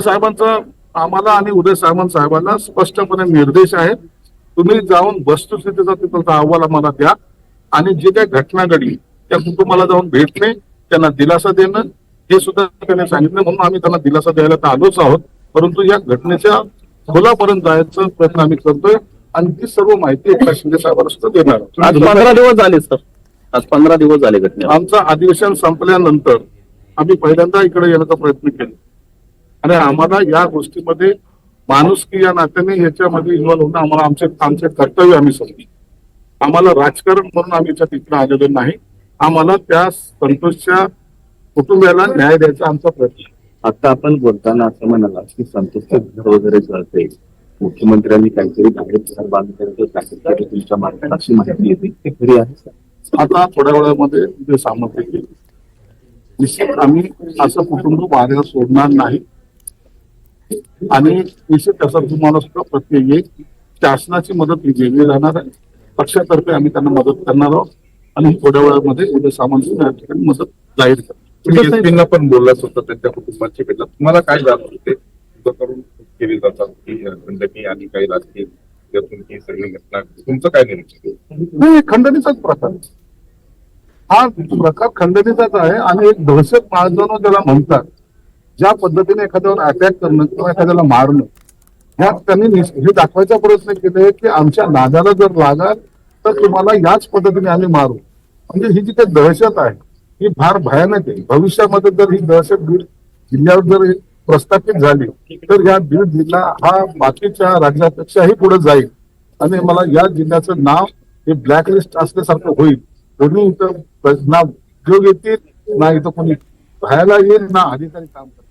साहेबांचा आम्हाला आणि उदय सामंत साहेबांना स्पष्टपणे निर्देश आहेत. तुम्ही जाऊन वस्तुस्थितीचा तिथलचा अहवाल आम्हाला द्या. आणि जे काही घटना घडली त्या कुटुंबाला जाऊन भेटणे त्यांना दिलासा देणं हे सुद्धा त्यांनी सांगितलं. म्हणून आम्ही त्यांना दिलासा द्यायला तर आलोच आहोत. परंतु या घटनेच्या खोलापर्यंत जायचा प्रयत्न आम्ही करतोय. आणि ती सर्व माहिती एकनाथ शिंदे साहेबांना सुद्धा देणार आज. पंधरा दिवस झाले सर. आज पंधरा दिवस झाले घटनेला. आमचं अधिवेशन संपल्यानंतर आम्ही पहिल्यांदा इकडे येण्याचा प्रयत्न केला. आणि आम्हाला या गोष्टीमध्ये माणुसकी या नात्याने याच्यामध्ये इन्व्हॉल्व होणं आम्हाला आमचे आमचे कर्तव्य आम्ही समजू आम्हाला राजकारण म्हणून आम्ही याच्यात इकडे आलेलो नाही. आम्हाला त्या संतोषच्या कुटुंबियाला न्याय द्यायचा आमचा प्रयत्न आहे. आता आपण बोलताना असं म्हणाला की संतोषचं घर वगैरे जळते मुख्यमंत्र्यांनी काहीतरी बाहेर केलं तुमच्या मार्फत अशी माहिती येते ते खरी आहे? आता थोड्या वेळामध्ये ते सामर्थ्य येईल. निश्चित आम्ही असं कुटुंब वाऱ्यावर सोडणार नाही. आणि निश्चित त्याचा तुम्हाला सुद्धा प्रत्यय येईल शासनाची मदत वेगळी राहणार आहे. पक्षातर्फे आम्ही त्यांना मदत करणार आहोत आणि थोड्या वेळामध्ये उद्या सामंत या ठिकाणी मदत जाहीर करणार पण बोललाच होता त्यांच्या कुटुंबाची भेटला. तुम्हाला काय जात होते करून केली जातात की खंडणी आणि काही राजकीय यातून ही सगळी घटना. तुमचं काय नाही हे खंडणीचाच प्रकार. हा प्रकार खंडणीचाच आहे आणि एक दहशत माजवणं त्याला म्हणतात ज्या पद्धतीने एखाद्यावर अटॅक करणं किंवा एखाद्याला मारणं ह्या त्यांनी हे दाखवायचा प्रयत्न केले की आमच्या नादाला जर लागाल तर तुम्हाला याच पद्धतीने आम्ही मारू. म्हणजे ही जी काही दहशत आहे ही फार भयानक आहे. भविष्यामध्ये जर ही दहशत बीड जिल्ह्यावर जर प्रस्थापित झाली तर या बीड जिल्हा हा बाकीच्या राज्यापेक्षाही पुढे जाईल. आणि मला या जिल्ह्याचं नाव हे ब्लॅकलिस्ट असल्यासारखं होईल. कोणी इथं ना उद्योग येतील ना इथं कोणी राहायला येईल ना अधिकारी काम करतील.